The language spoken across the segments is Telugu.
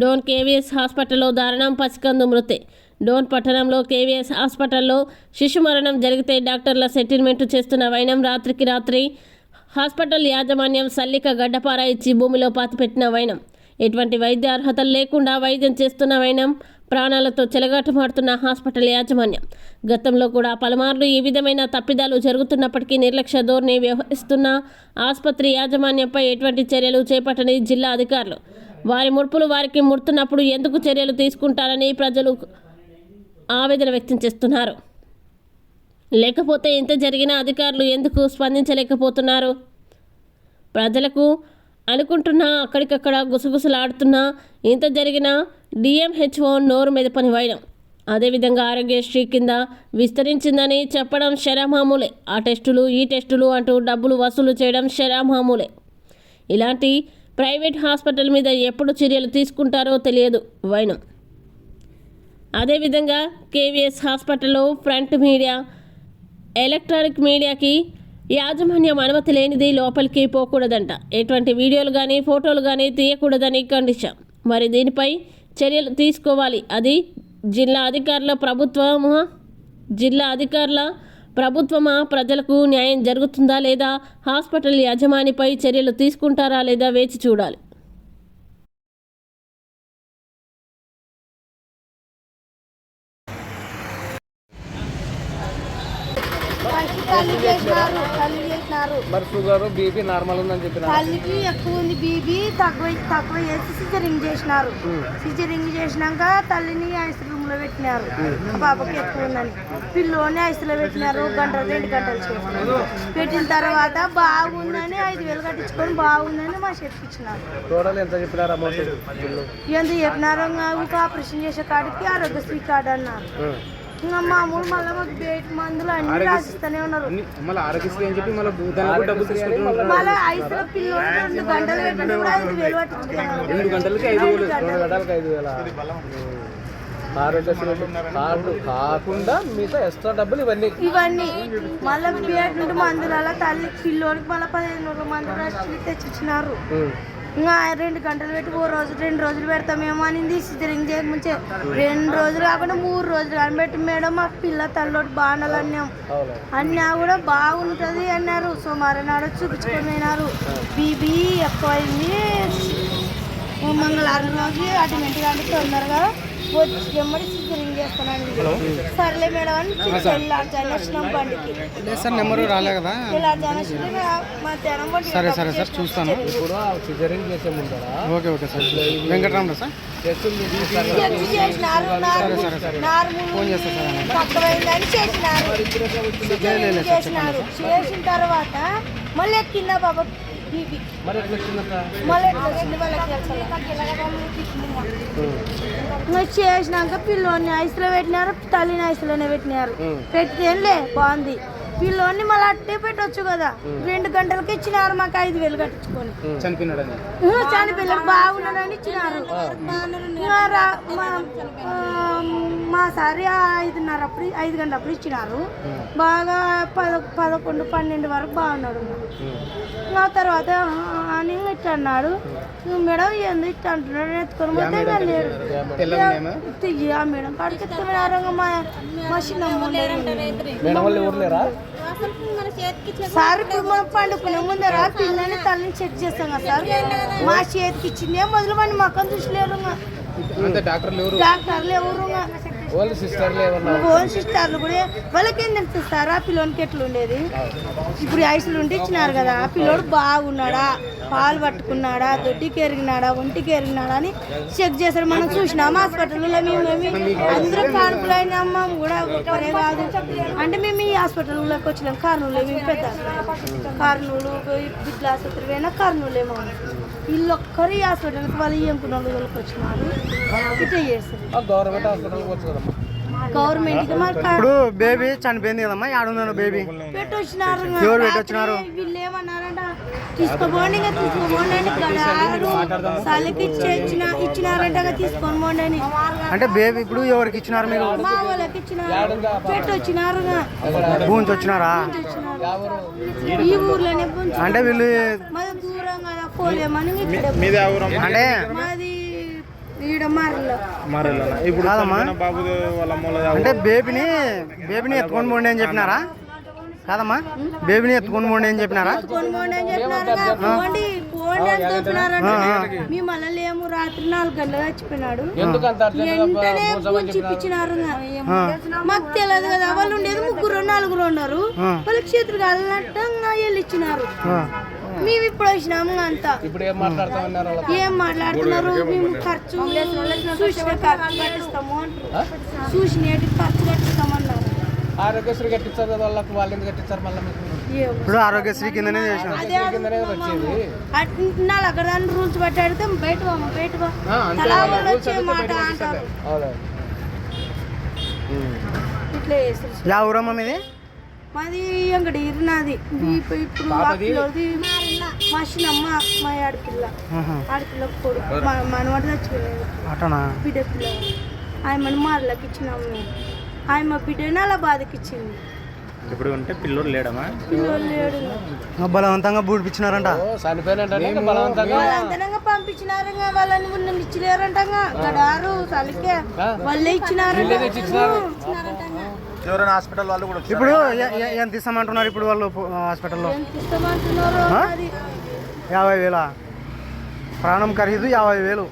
డోన్ కేవీఎస్ హాస్పిటల్లో దారుణం పసికందు మృతి. డోన్ పట్టణంలో కేవీఎస్ హాస్పిటల్లో శిశు మరణం జరిగితే డాక్టర్ల సెటిల్మెంట్ చేస్తున్న వైనం రాత్రికి రాత్రి హాస్పిటల్ యాజమాన్యం సల్లిక గడ్డపార ఇచ్చి భూమిలో పాతిపెట్టిన వైనం. ఎటువంటి వైద్య అర్హతలు లేకుండా వైద్యం చేస్తున్న వైనం ప్రాణాలతో చెలగాటమాడుతున్న హాస్పిటల్ యాజమాన్యం. గతంలో కూడా పలుమార్లు ఈ విధమైన తప్పిదాలు జరుగుతున్నప్పటికీ నిర్లక్ష్య ధోరణి వ్యవహరిస్తున్న ఆసుపత్రి యాజమాన్యంపై ఎటువంటి చర్యలు చేపట్టని జిల్లా అధికారులు వారి ముడుపులు వారికి ముడుతున్నప్పుడు ఎందుకు చర్యలు తీసుకుంటారని ప్రజలు ఆవేదన వ్యక్తం చేస్తున్నారు. లేకపోతే ఇంత జరిగిన అధికారులు ఎందుకు స్పందించలేకపోతున్నారు? ప్రజలకు అనుకుంటున్నా అక్కడికక్కడ గుసగుసలాడుతున్నా ఇంత జరిగిన డిఎంహెచ్ఓ నోరు మెదపని వేయడం అదేవిధంగా ఆరోగ్యశ్రీ కింద విస్తరించిందని చెప్పడం శరామామూలే. ఆ టెస్టులు ఈ టెస్టులు అంటూ డబ్బులు వసూలు చేయడం శరామామూలే. ఇలాంటి ప్రైవేట్ హాస్పిటల్ మీద ఎప్పుడు చర్యలు తీసుకుంటారో తెలియదు వైనం. అదేవిధంగా కేవీఎస్ హాస్పిటల్లో ఫ్రంట్ మీడియా ఎలక్ట్రానిక్ మీడియాకి యాజమాన్యం అనుమతి లేనిది లోపలికి పోకూడదంట. ఎటువంటి వీడియోలు కానీ ఫోటోలు కానీ తీయకూడదని కండిషన్ మరి దీనిపై చర్యలు తీసుకోవాలి. అది జిల్లా అధికారుల ప్రభుత్వము? జిల్లా అధికారుల ప్రభుత్వమా? ప్రజలకు న్యాయం జరుగుతుందా లేదా? హాస్పిటల్ యజమానిపై చర్యలు తీసుకుంటారా లేదా వేచి చూడాలి. మరి షుగర్ బీపీ నార్మల్ ఉందని చెప్పిన తల్లికి ఎక్కువ ఉంది బీబీ తక్కువ తక్కువ చేసి సిజరింగ్ చేసినారు. సిజరింగ్ చేసినాక తల్లిని ఐస్ లో పెట్టినారు. పాపకి ఎక్కువ ఉందని. పిల్లోని ఐస్లో పెట్టినారు గంట రెండు గంటలు చేసినారు. పెట్టిన తర్వాత బాగుందని ఐదు వేలు కట్టించుకొని బాగుందని మా టోటల్ ఎంత చెప్పినారు ఇంకా ఆపరేషన్ చేసే కాడికి ఆరోగ్యశ్రీ కార్డు అన్నారు. ఇంకా మామూలు మళ్ళీ మాకు బయట మందులు అన్ని రాసిస్తూనే ఉన్నారు. మళ్ళీ ఆరోగ్యశ్రీ అని చెప్పి మళ్ళీ దానికి డబ్బులు తీసుకుంటున్నారు మళ్ళీ ఐసులో పిల్లలు రెండు గంటలు ఐదు వేలు పట్టించుకున్నారు కార్డు కాకుండా మిగతా ఎక్స్ట్రా డబ్బులు ఇవన్నీ. ఇవన్నీ. మళ్ళీ బేట్ నుండి మందులు అలా తల్లి పిల్లోడికి మళ్ళీ పదిహేను రోజుల మందులు రాసి తెచ్చిచ్చినారు. ఇంకా రెండు గంటలు పెట్టి ఓ రోజు రెండు రోజులు పెడతామేమో అనింది. సిజరింగ్ చేయకముంచే రెండు రోజులు కాకుండా మూడు రోజులు అని పెట్టి మేడం మా పిల్ల తల్లోటి బాణాలు అన్నాం. అన్నా కూడా బాగుంటుంది అన్నారు. సోమవారం నాడు చూపించుకొని పోయినారు. బీబీ ఎక్కువైంది. మంగళవారం రోజు అటుమెంట్ కానీ తొందరగా. వచ్చి ఎమ్మడి సిజరింగ్ చేస్తానండి. సర్లే మేడం అని బండికి. సార్ నెంబరు రాలే కదా. బండి సరే సరే సార్ చూస్తాను. ఇప్పుడు సిజరింగ్ చేసే ముందర ఓకే ఓకే సార్. వెంకటరామరా సార్. చేసినారు. ఫోన్ చేస్తా సార్ ఆయన తక్కువైందని చేసినారు. సిజరింగ్ చేసినారు. చేసిన తర్వాత మళ్ళీ ఎక్కిందా బాబా చేసినాక పిల్లోని ఐస్లో పెట్టినారు తల్లిని ఐస్లోనే పెట్టినారు. పెట్టేలే బాగుంది. పిల్లోని మళ్ళీ అట్టే పెట్టొచ్చు కదా. రెండు గంటలకి ఇచ్చినారు మాకు ఐదు వేలు కట్టించుకొని. చనిపోయారు బాగున్నాడని ఇచ్చినారు. సారి ఐదున్నర అప్పుడు ఐదు గంటల అప్పుడు ఇచ్చినారు. బాగా పద పదకొండు పన్నెండు వరకు బాగున్నాడు ఆ తర్వాత అని ఇట్లా అన్నాడు. మేడం ఎందుకు ఇట్లా అంటున్నాడు ఎత్తుకొని పోతే ఆ మేడం ఎత్తుకున్నారు. ఇంకా మా లేరా? సార్ ఇప్పుడు మనం పండుకునే ముందర పిల్లని తల్లిని చెక్ చేస్తాం కదా సార్. మా చేతికి ఇచ్చిందే మొదలు పని మొక్కం చూసలేరు డాక్టర్లు ఎవరు? ఓల్డ్ సిస్టర్లు ఏమన్నా ఓన్ సిస్టర్లు కూడా. వాళ్ళకి ఏం తెలుస్తుంది సార్ ఆ పిల్లోనికి ఎట్లా ఉండేది? ఇప్పుడు ఐసులు ఉంటే ఇచ్చినారు కదా. ఆ పిల్లోడు బాగున్నాడా? పాలు పట్టుకున్నాడా? దొడ్డికి ఎరిగినాడా? ఒంటికి ఎరిగినాడా అని చెక్ చేశారు. మనం చూసినాం హాస్పిటల్లో మేమేమి అందరూ కానుకలు అమ్మ కూడా ఒకరే కాదు. అంటే మేము ఈ హాస్పిటల్లోకి వచ్చినాం. కర్నూలు మేము పెద్ద కర్నూలు బిడ్ల ఆసుపత్రి పోయినా కర్నూలు ఏమో వీళ్ళు ఒక్కరు ఈ హాస్పిటల్కి వాళ్ళు ఎంకున్న వాళ్ళకి వచ్చినారు. ఇట్లా చేస్తారు గవర్నమెంట్ ఇప్పుడు బేబీ చనిపోయింది కదమ్మా ఆడున్నాను బేబీ. పెట్టొచ్చినారు ఎవరు పెట్టొచ్చినారు? వీళ్ళు ఏమన్నారంట తీసుకోపోండి ఇంకా తీసుకోపోండి అని సలికి ఇచ్చిన ఇచ్చినారంట తీసుకొని పోండి అని. అంటే బేబీ ఇప్పుడు ఎవరికి ఇచ్చినారు మీరు? మా వాళ్ళకి ఇచ్చినారు. పెట్టొచ్చినారు వచ్చినారా? ఈ ఊర్లోనే. అంటే వీళ్ళు మాది అంటే మాది ఇప్పుడు బాబు అంటే బేబీని బేబీని ఎత్తుకొని పోండి అని చెప్పినారా? కాదమ్మా. బేబీని ఎత్తుకొని పోండి అని చెప్పినారా? మేము మళ్ళీ లేము. రాత్రి నాలుగు గంటలకు చచ్చిపోయినాడు. వెంటనే పూచి ఇప్పించినారు మాకు తెలియదు కదా. వాళ్ళు ఉండేది ముగ్గురు నలుగురు ఉన్నారు. వాళ్ళకి చేతులు కాలినట్టు వెళ్ళి ఇచ్చినారు మేము ఇప్పుడు వచ్చినాము అంతా. ఇప్పుడు ఏం ఏం మాట్లాడుతున్నారు? మేము ఖర్చు చూసిన ఖర్చు కట్టిస్తాము అంటారు చూసిన ఖర్చు కట్టిస్తామన్నారు. ఆరోగ్యశ్రీ కట్టించారు కదా వాళ్ళకి వాళ్ళు ఎందుకు కట్టించారు మళ్ళీ. ఇప్పుడు ఆరోగ్యశ్రీ కిందనే అనుకున్నాము. అంటున్నారు అక్కడ దాన్ని రూల్స్ బట్టి అడిగితే బయట బయట మాట అంటారు. అవును? ఇట్లా చేస్తారు. యా ఊరమ్మ మీది? మాది అంగడి ఇరునాది. ఇప్పుడు మా చిన్నమ్మ మా ఆడపిల్ల. ఆడపిల్ల కొడుకు. మా మనవాడు అటనా? బిడ్డ పిల్ల ఆయన మార్లకి ఇచ్చినాము మేము. ఆయన మా బిడ్డని అలా బాధకి ఇచ్చింది ఇప్పుడు ఉంటే పిల్లోడు లేడమ్మా? పిల్లలు లేడు. బలవంతంగా బూడిపించినారంట బలవంతంగా? వాళ్ళందరంగా పంపించినారు ఇంకా వాళ్ళని ఉన్న ఇచ్చినారంటంగా. గడారు తలకే వాళ్ళే ఇచ్చినారంట. ఎవరైనా హాస్పిటల్ వాళ్ళు కూడా ఇప్పుడు ఎ- ఎంత ఇస్తామంటున్నారు ఇప్పుడు వాళ్ళు పో- హాస్పిటల్లో? ఎంత ఇస్తామంటున్నారో అది యాభై వేల? ప్రాణం ఖరీదు యాభై వేలు.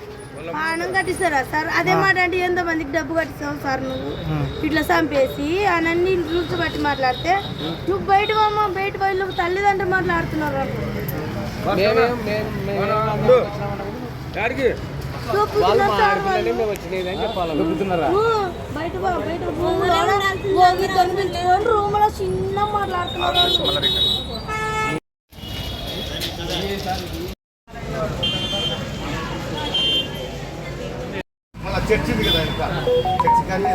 ప్రాణం కట్టిస్తారా సార్? అదే మాట అంటే ఎంత మందికి డబ్బు కట్టిస్తావు సార్ నువ్వు? ఇట్లా చంపేసి అన్నీ రూల్స్ బట్టి మాట్లాడితే నువ్వు బయట పోమ్మా బయట పోయి నువ్వు తల్లిదండ్రులు మాట్లాడుతున్నారు మేమేం మేము మేమేం వాళ్ళు మా ఆడపిల్లలే మేము వచ్చినది అని చెప్పాలి నువ్వు బయట పో బయట రూమ్లో కనిపించుకొని రూమ్లో చిన్న మాట్లాడుతున్నారు చర్చింది కదా ఇంకా. చర్చి కానీ